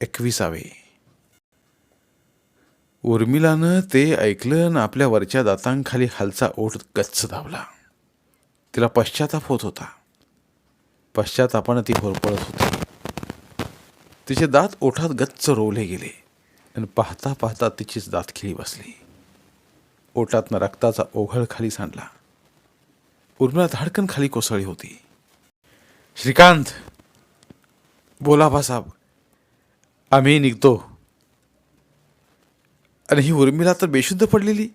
एकविसावे. उर्मिलानं ते ऐकलं आपल्या वरच्या दातांखाली खालचा ओठ गच्च धावला. तिला पश्चाताप होत होता. पश्चातापानं ती होरपळत होती. तिचे दात ओठात गच्च रोवले गेले आणि पाहता पाहता तिचीच दातखिळी बसली. ओटातनं रक्ताचा ओघळ खाली सांडला. उर्मिला धाडकन खाली कोसळली होती. श्रीकांत! बोला भासाब आम्ही निघतो. आणि ही उर्मिला तर बेशुद्ध पडलेली.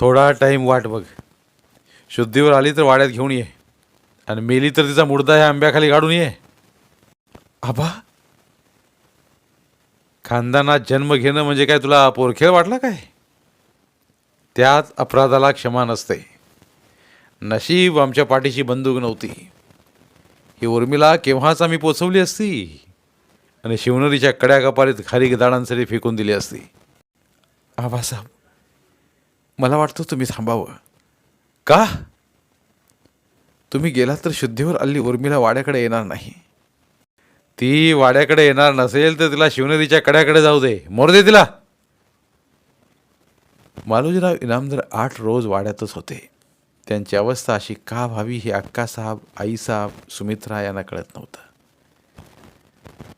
थोडा टाईम वाट बघ. शुद्धीवर आली तर वाड्यात घेऊन ये. आणि मेली तर तिचा मुडदा ह्या आंब्याखाली काढून ये. आबा खानदानात जन्म घेणं म्हणजे काय? तुला पोरखेळ वाटला काय? त्यात अपराधाला क्षमा नसते. नशीब आमच्या पाठीशी बंदूक नव्हती. ही उर्मिला केव्हाच आम्ही पोचवली असती? आणि शिवनरीच्या कड्या कपारीत खारी दाडांसाठी फेकून दिली असती. आबासाहेब मला वाटतं तुम्ही थांबावं. का? तुम्ही गेलात तर शुद्धीवर आली उर्मिला वाड्याकडे येणार नाही. ती वाड्याकडे येणार नसेल तर तिला शिवनेरीच्या कड्याकडे जाऊ दे. मोर दे तिला. मालोजीराव इनामदार आठ रोज वाड्यातच होते. त्यांची अवस्था अशी का व्हावी हे अक्कासाहेब आईसाहेब सुमित्रा यांना कळत नव्हतं.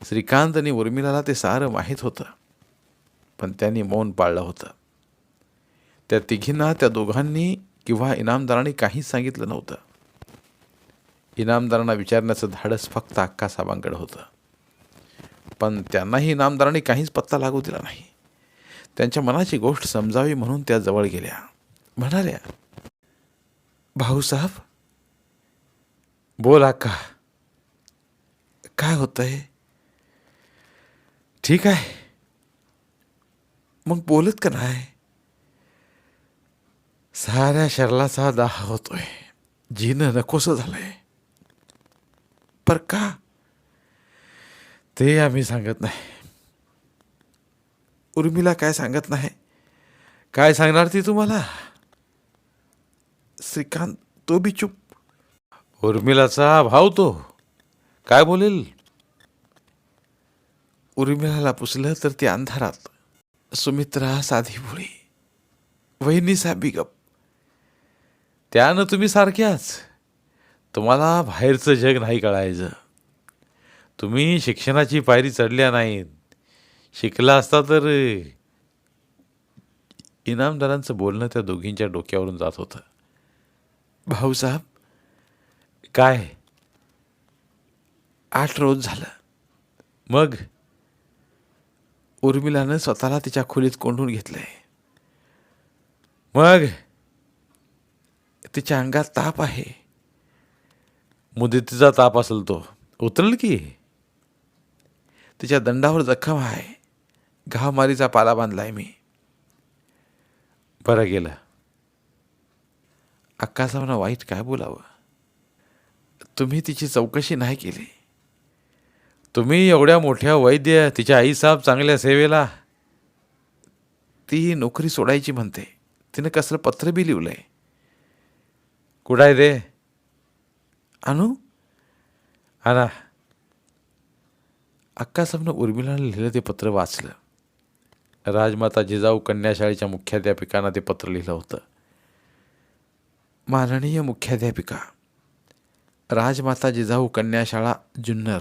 श्रीकांत आणि उर्मिलाला ते सारं माहीत होतं पण त्यांनी मौन पाळलं होतं. त्या तिघींना त्या दोघांनी किंवा इनामदारांनी काहीच सांगितलं नव्हतं. इनामदारांना विचारण्याचं धाडस फक्त अक्का साबांकडे होतं. पण त्यांनाही इनामदारांनी काहीच पत्ता लागू दिला नाही. त्यांच्या मनाची गोष्ट समजावी म्हणून त्या जवळ गेल्या. म्हणाल्या भाऊसाहेब बोल अक्का. काय होतंय? ठीक आहे. मग बोलत का नाही? साऱ्या शरीराचा दाह होतोय. जीनं नकोसं झालंय. पर का? ते आम्ही सांगत नाही. उर्मिला काय सांगत नाही? काय सांगणार ती तुम्हाला? श्रीकांत तो बी चुप. उर्मिलाचा भाव तो. काय बोलेल? उर्मिलाला पुसलं तर ती अंधारात. सुमित्रा साधी भोळी वहिनी साबी गप. त्यानं तुम्ही सारख्याच तुम्हाला बाहेरचं जग नाही कळायचं. तुम्ही शिक्षणाची पायरी चढल्या नाहीत. शिकला असता तर इनामदारांचं बोलणं त्या दोघींच्या डोक्यावरून जात होतं. भाऊसाहेब काय? आठ रोज झालं. मग? उर्मिलानं स्वतःला तिच्या खोलीत कोंडून घेतलंय. मग तिच्या अंगात ताप आहे. मुदतीचा ताप असेल तो उतरेल की? तिच्या दंडावर जखम आहे. घावमारीचा पाला बांधलाय मी. बरं गेलं. अक्कासाहेबांना वाईट काय बोलावं? तुम्ही तिची चौकशी नाही केली. तुम्ही एवढ्या मोठ्या वैद्य तिच्या आईसाहेब चांगल्या सेवेला. ती नोकरी सोडायची म्हणते. तिनं कसलं पत्र बी लिहिलंय. कुठं आहे ते? आणू आणा अक्कासाहेबनं उर्मिलानं लिहिलं ते पत्र वाचलं. राजमाता जिजाऊ कन्याशाळेच्या मुख्याध्यापिकांना ते पत्र लिहिलं होतं. माननीय मुख्याध्यापिका राजमाता जिजाऊ कन्याशाळा जुन्नर.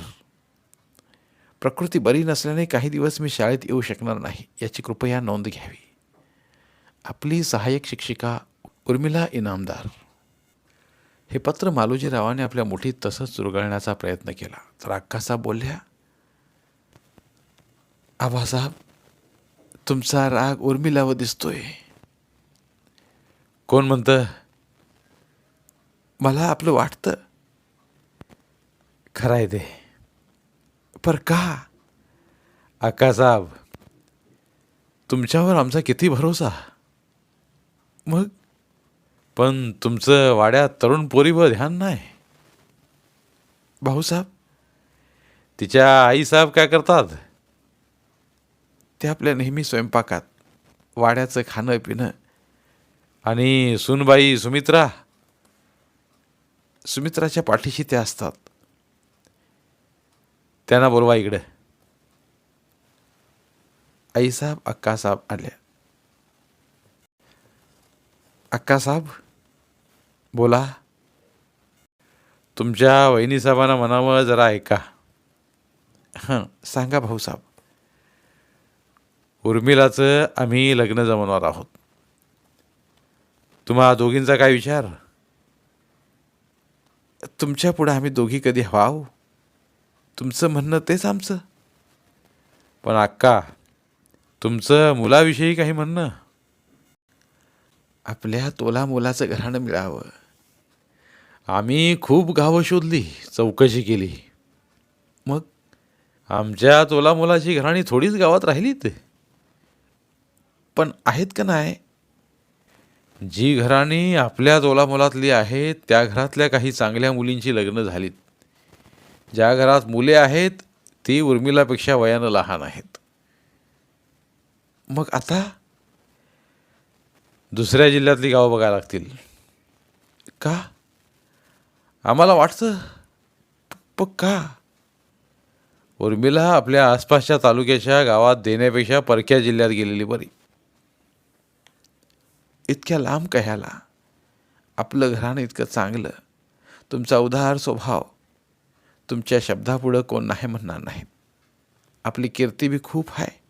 प्रकृती बरी नसल्याने काही दिवस मी शाळेत येऊ शकणार नाही. याची कृपया नोंद घ्यावी. आपली सहाय्यक शिक्षिका उर्मिला इनामदार. हे पत्र मालोजीरावाने आपल्या मुठीत तसंच चुरगळण्याचा प्रयत्न केला. तर अक्कासाहेब बोलल्या आबासाहेब तुमचा राग उर्मिलावर दिसतोय. कोण म्हणतं? मला आपलं वाटतं. खरं आहे ते. पर का? आकासाब तुमच्यावर आमचा किती भरोसा? मग? पण तुमचं वाड्यात तरुण पोरीवर ध्यान नाही. भाऊसाहेब तिच्या आईसाहेब काय करतात? ते आपल्या नेहमी स्वयंपाकात वाड्याचं खाणं पिणं. आणि सुनबाई सुमित्रा सुमित्राच्या पाठीशी ते असतात. त्यांना बोलवा इकडे. आईसाहेब अक्कासाहेब आल्या अक्कासाहेब बोला. तुमच्या वहिनीसाहेबांना म्हणावं जरा ऐका. हां सांगा भाऊसाहेब उर्मिलाचं आम्ही लग्न जमवणार आहोत. तुम्हा दोघींचा काय विचार? तुमच्यापुढे आम्ही दोघी कधी व्हाव? तुमचं म्हणणं तेच आमचं. पण अक्का तुमचं मुलाविषयी काही म्हणणं? आपल्या तोला मुलाचं घराणं मिळावं. आम्ही खूप गावं शोधली चौकशी केली. मग? आमच्या तोला मुलाची घराणी थोडीच गावात राहिलीत. पण आहेत का नाही? जी घराणी आपल्या तोला मुलातली आहेत त्या घरातल्या काही चांगल्या मुलींची लग्न झालीत. ज्या घरात मुले आहेत ती उर्मिलापेक्षा वयानं लहान आहेत. मग आता दुसऱ्या जिल्ह्यातली गावं बघायला लागतील. का? आम्हाला वाटतं प का? उर्मिला आपल्या आसपासच्या तालुक्याच्या गावात देण्यापेक्षा परक्या जिल्ह्यात गेलेली बरी. इतक्या लांब कह्याला आपलं घराणं इतकं चांगलं. तुमचा उदार स्वभाव. तुमच्या शब्दापुढं कोण नाही म्हणणार नाहीत आपली कीर्ती बी खूप आहे.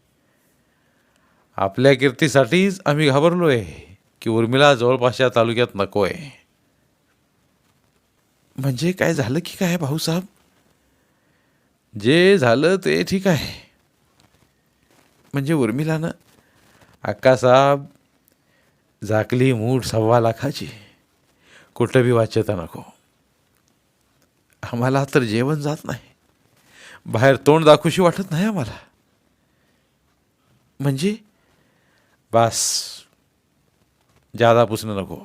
आपल्या कीर्तीसाठीच आम्ही घाबरलो आहे की उर्मिला जवळपासच्या तालुक्यात नको आहे म्हणजे काय झालं की काय भाऊसाहेब? जे झालं ते ठीक आहे. म्हणजे उर्मिलानं अक्कासाहेब झाकली मूठ सव्वा लाखाची. कुठं बी वाचता नको. आम्हाला तर जेवण जात नाही. बाहेर तोंड दाखवशी वाटत नाही आम्हाला. म्हणजे? बास. जादा पुसणं नको.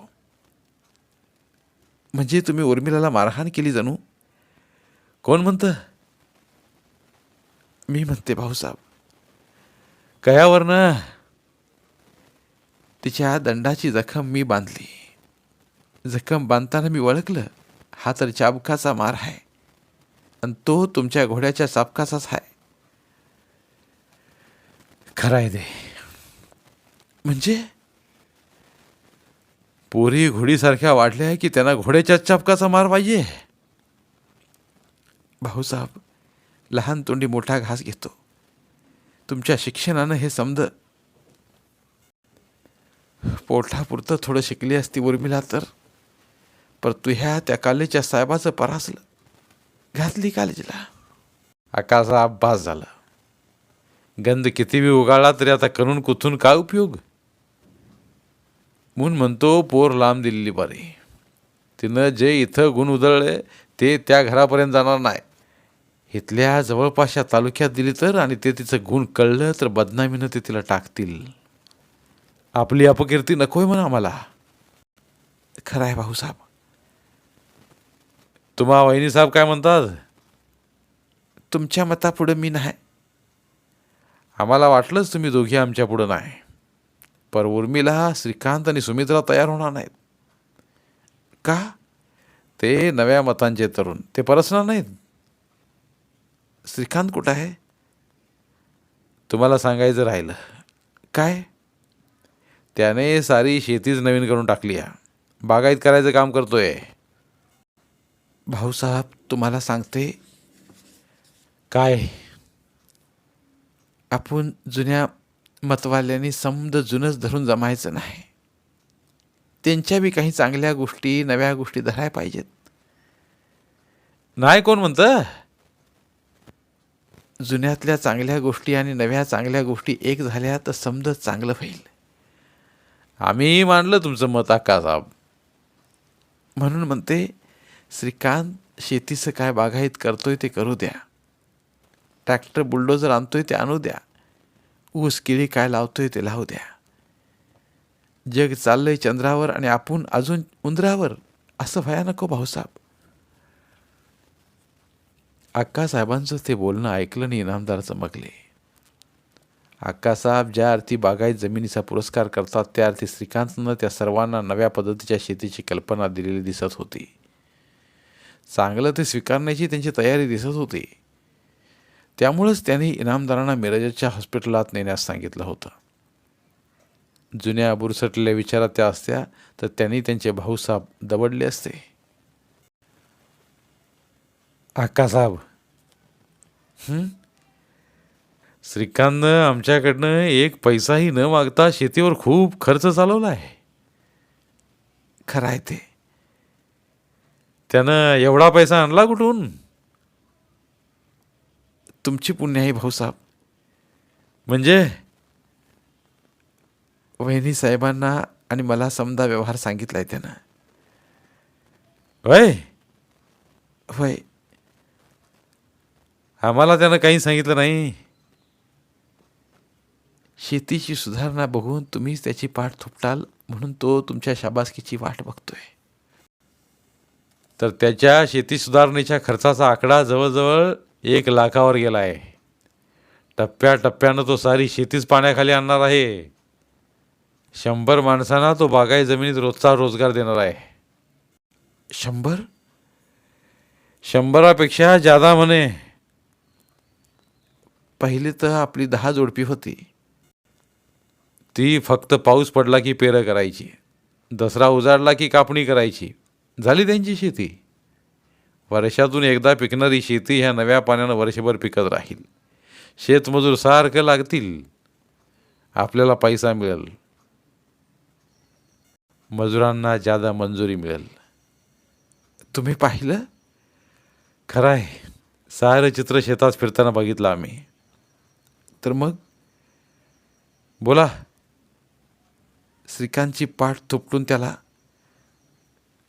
म्हणजे तुम्ही उर्मिलाला मारहाण केली जणू? कोण म्हणतं? मी म्हणते भाऊसाहेब कयावरनं? तिच्या दंडाची जखम मी बांधली. जखम बांधताना मी ओळखलं. हा तर चाबकाचा मार आहे. आणि तो तुमच्या घोड्याच्या चाबकाचाच आहे. खरं आहे ते. म्हणजे? पोरी घोडीसारख्या वाढल्या की त्यांना घोड्याच्या चापकाचा मार पाहिजे? भाऊसाहेब लहान तोंडी मोठा घास घेतो. तुमच्या शिक्षणानं हे समज पोटापुरतं थोडं शिकली असती उर्मिला तर? पर तुह्या त्या कॉलेजच्या साहेबाचं परासलं. घातली कॉलेजला. आकाशा अभ्यास झाला. गंध किती बी उगाळला तरी आता करून कुथून काय उपयोग? म्हणून म्हणतो पोर लांब दिलेली बरी. तिनं जे इथं गुण उधळले ते त्या घरापर्यंत जाणार नाही. इथल्या जवळपासच्या तालुक्यात दिली तर आणि ते तिचं गुण कळलं तर बदनामीनं ते तिला टाकतील. आपली अपकीर्ती नकोय म्हणा आम्हाला. खरं आहे भाऊसाहेब. तुम्हा वहिनी साहेब काय म्हणतात? तुमच्या मतापुढं मी नाही. आम्हाला वाटलंच तुम्ही दोघी आमच्या पुढं नाही. पर उर्मिला श्रीकांत आणि सुमित्रा तयार होणार नाहीत. का? ते नव्या मतांचे तरुण. ते परसणार नाहीत. श्रीकांत कुठं आहे? तुम्हाला सांगायचं राहिलं. काय? त्याने सारी शेतीच नवीन करून टाकली आहे. बागायत करायचं काम करतोय. भाऊसाहेब तुम्हाला सांगते. काय? आपण जुन्या मतवाल्यांनी समद जुनच धरून जमायचं नाही. त्यांच्या बी काही चांगल्या गोष्टी नव्या गोष्टी धरायला पाहिजेत. नाही कोण म्हणतं? जुन्यातल्या चांगल्या गोष्टी आणि नव्या चांगल्या गोष्टी एक झाल्या तर समज चांगलं होईल. आम्ही मांडलं तुमचं मत अक्का साहेब. म्हणून म्हणते श्रीकांत शेतीचं काय बागायत करतोय ते करू द्या. ट्रॅक्टर बुलडोजर आणतोय ते आणू द्या. ऊस किळी काय लावतोय ते लावू द्या. जग चाललंय चंद्रावर आणि आपण अजून उंदरावर. असं व्हाया नको हो भाऊसाहेब. अक्कासाहेबांचं ते बोलणं ऐकलं आणि इनामदार चमकले. अक्कासाहेब ज्या अर्थी बागायत जमिनीचा पुरस्कार करतात त्या अर्थी श्रीकांतनं त्या सर्वांना नव्या पद्धतीच्या शेतीची कल्पना दिलेली दिसत होती. चांगलं ते स्वीकारण्याची त्यांची तयारी दिसत होती. त्यामुळंच त्यांनी इनामदारांना मिरजच्या हॉस्पिटलात नेण्यास सांगितलं होतं. जुन्या बुरसटलेल्या विचारात त्या असत्या तर त्यांनी त्यांचे भाऊसाहेब दबडले असते. अक्कासाहेब श्रीकांतनं आमच्याकडनं एक पैसाही न मागता शेतीवर खूप खर्च चालवला आहे. खरं आहे ते. त्यानं एवढा पैसा आणला कुठून? तुमची पुण्य आहे भाऊसाहेब म्हणजे? वहिनी साहेबांना आणि मला समजा व्यवहार सांगितलाय त्यानं. वय होय. आम्हाला त्यानं काही सांगितलं नाही. शेतीची सुधारणा बघून तुम्हीच त्याची पाठ थोपटाल म्हणून तो तुमच्या शाबासकीची वाट बघतोय. तर त्याच्या शेती सुधारणेच्या खर्चाचा आकडा जवळजवळ एक लाखावर गेला आहे. टप्प्याटप्प्यानं तो सारी शेतीच पाण्याखाली आणणार आहे. शंभर माणसांना तो बागाई जमिनीत रोजचा रोजगार देणार आहे. शंभर? शंभरापेक्षा जादा म्हणे. पहिली तर आपली दहा जोडपी होती. ती फक्त पाऊस पडला की पेरं करायची. दसरा उजाडला की कापणी करायची. झाली त्यांची शेती. वर्षातून एकदा पिकणारी शेती ह्या नव्या पाण्यानं वर्षभर पिकत राहील. शेतमजूर सारखं लागतील. आपल्याला पैसा मिळेल. मजुरांना जादा मंजुरी मिळेल. तुम्ही पाहिलं? खरं आहे सारं चित्र शेतात फिरताना बघितलं आम्ही. तर मग? बोला. श्रीकांतची पाठ थोपटून त्याला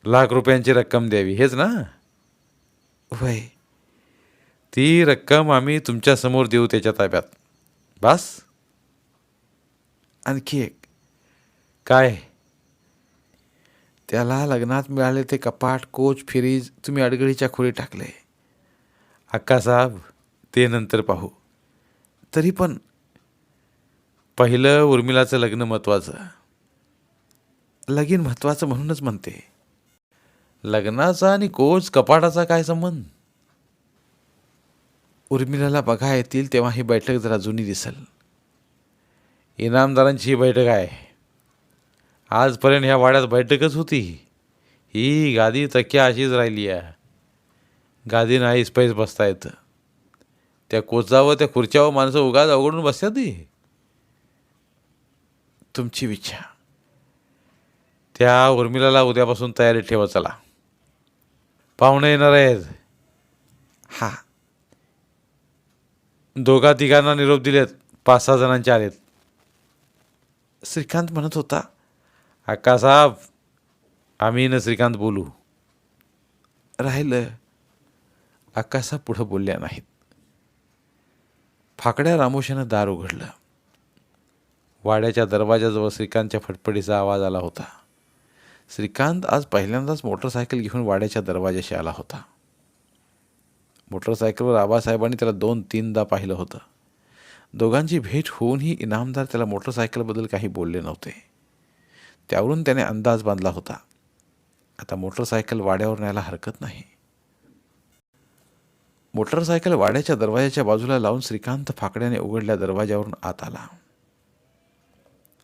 लाख रुपयांची रक्कम द्यावी हेच ना? होय ती रक्कम आम्ही तुमच्यासमोर देऊ त्याच्या ताब्यात. बस? आणखी एक. काय? त्याला लग्नात मिळाले ते कपाट कोच फ्रीज तुम्ही अडगळीच्या खोली टाकले. अक्कासाहेब ते नंतर पाहू. तरी पण पहिलं उर्मिलाचं लग्न महत्त्वाचं लगीन महत्वाचं म्हणूनच म्हणते. लग्नाचा आणि कोच कपाटाचा काय संबंध? उर्मिलाला बघा येतील तेव्हा ही बैठक जरा जुनी दिसल. इनामदारांची ही बैठक आहे. आजपर्यंत ह्या वाड्यात बैठकच होती ही. गादी तक्या अशीच राहिली आहे. गादी नाही पैस बसता येतं त्या कोचावर त्या खुर्च्यावर माणसं उगाच अवघडून बसतात ती तुमची इच्छा. त्या उर्मिलाला उद्यापासून तयारी ठेवा चला. पाहुणे येणार आहेत. हा. दोघा तिघांना निरोप दिलेत. पाच सहा जणांचे आलेत. श्रीकांत म्हणत होता अक्कासाहेब आम्ही न श्रीकांत बोलू. राहिलं आकाशा पुढं बोलल्या नाहीत. फाकड्या रामोशानं दार उघडलं. वाड्याच्या दरवाजाजवळ श्रीकांतच्या फटफटीचा आवाज आला होता. श्रीकांत आज पहिल्यांदाच मोटरसायकल घेऊन वाड्याच्या दरवाजाशी आला होता. मोटरसायकलवर आबासाहेबांनी त्याला दोन तीनदा पाहिलं होतं. दोघांची भेट होऊनही इनामदार त्याला मोटरसायकलबद्दल काही बोलले नव्हते. त्यावरून त्याने अंदाज बांधला होता. आता मोटरसायकल वाड्यावर न्यायला हरकत नाही. मोटरसायकल वाड्याच्या दरवाजाच्या बाजूला लावून श्रीकांत फाकड्याने उघडल्या दरवाजावरून आत आला.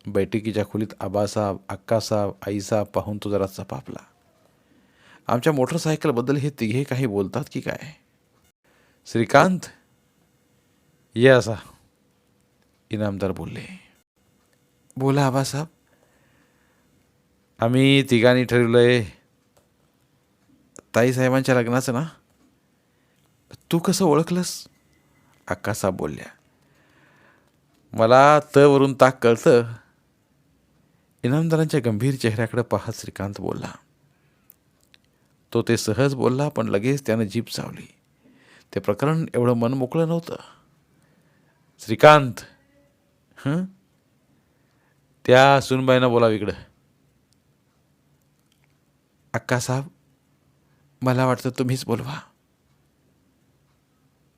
बैठकीच्या खोलीत आबासाहेब अक्कासाहेब आईसाहेब पाहून तो जरा चपापला. आमच्या मोटरसायकलबद्दल हे तिघे काही बोलतात की काय? श्रीकांत ये असा. इनामदार बोलले. बोला आबासाहेब. आम्ही तिघांनी ठरवलंय ताईसाहेबांच्या लग्नाचं ना? तू कसं ओळखलंस? अक्कासाहेब बोलल्या. मला त वरून ताक कळतं इनामदारांच्या गंभीर चेहऱ्याकडे पाहत श्रीकांत बोलला. तो ते सहज बोलला पण लगेच त्यानं जीप चावली. ते प्रकरण एवढं मन मोकळं नव्हतं. श्रीकांत हं? त्या सुनबाईनं बोलाव इकडं. अक्कासाहेब मला वाटतं तुम्हीच बोलवा.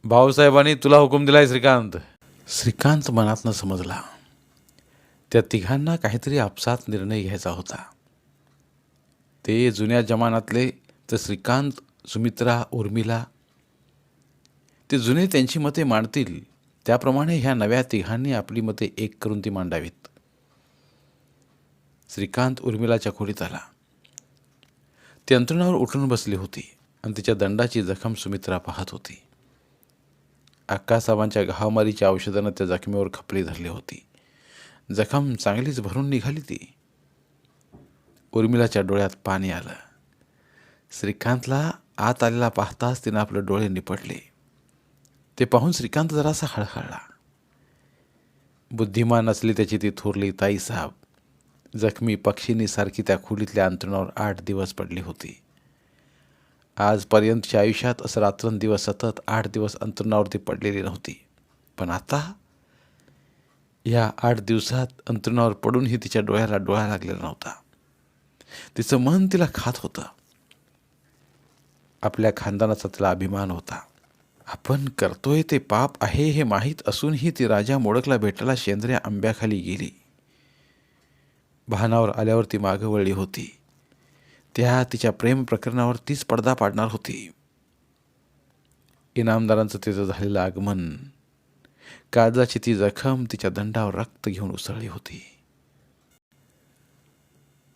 भाऊसाहेबांनी तुला हुकूम दिलाय श्रीकांत. श्रीकांत मनातनं समजला. त्या तिघांना काहीतरी आपसात निर्णय घ्यायचा होता. ते जुन्या जमानातले तर श्रीकांत सुमित्रा उर्मिला. ते जुने त्यांची मते मांडतील. त्याप्रमाणे ह्या नव्या तिघांनी आपली मते एक करून ती मांडावीत. श्रीकांत उर्मिलाच्या खोलीत आला. ती अंतरुणावर उठून बसली होती आणि तिच्या दंडाची जखम सुमित्रा पाहत होती. अक्कासाहेबांच्या घावमारीच्या औषधानं त्या जखमेवर खपली धरली होती. जखम चांगलीच भरून निघाली ती. उर्मिलाच्या डोळ्यात पाणी आलं. श्रीकांतला आत आलेला पाहताच तिनं आपले डोळे निपटले. ते पाहून श्रीकांत जरासा हळहळला. बुद्धिमान असली त्याची ती थोरली ताईसाहेब जखमी पक्षीनीसारखी त्या खोलीतल्या अंतरुणावर आठ दिवस पडली होती. आजपर्यंतच्या आयुष्यात असं रात्रंदिवस सतत आठ दिवस अंतरुणावरती पडलेली नव्हती. पण आता या आठ दिवसात अंतरुणावर पडूनही तिच्या डोळ्याला डोळा लागलेला नव्हता. तिचं मन तिला खात होतं. आपल्या खानदानाचा तिला अभिमान होता. आपण करतोय ते पाप आहे हे माहीत असूनही ती राजा मोडकला भेटायला शेंद्र्या आंब्याखाली गेली. भानावर आल्यावर ती मागं वळली होती. त्या तिच्या प्रेम प्रकरणावर तीच पडदा पाडणार होती. इनामदारांचं तिचं झालेलं आगमन काळजाची ती जखम तिच्या दंडावर रक्त घेऊन उसळली होती.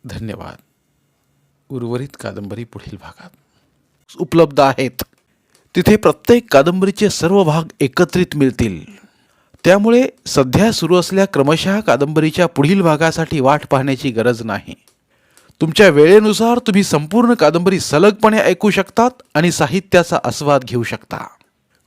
धन्यवाद. उर्वरित कादंबरी पुढील भागात उपलब्ध आहेत. तिथे प्रत्येक कादंबरीचे सर्व भाग एकत्रित मिळतील. त्यामुळे सध्या सुरू असल्या क्रमशः कादंबरीच्या पुढील भागासाठी वाट पाहण्याची गरज नाही. तुमच्या वेळेनुसार तुम्ही संपूर्ण कादंबरी सलगपणे ऐकू शकतात आणि साहित्याचा आस्वाद घेऊ शकता.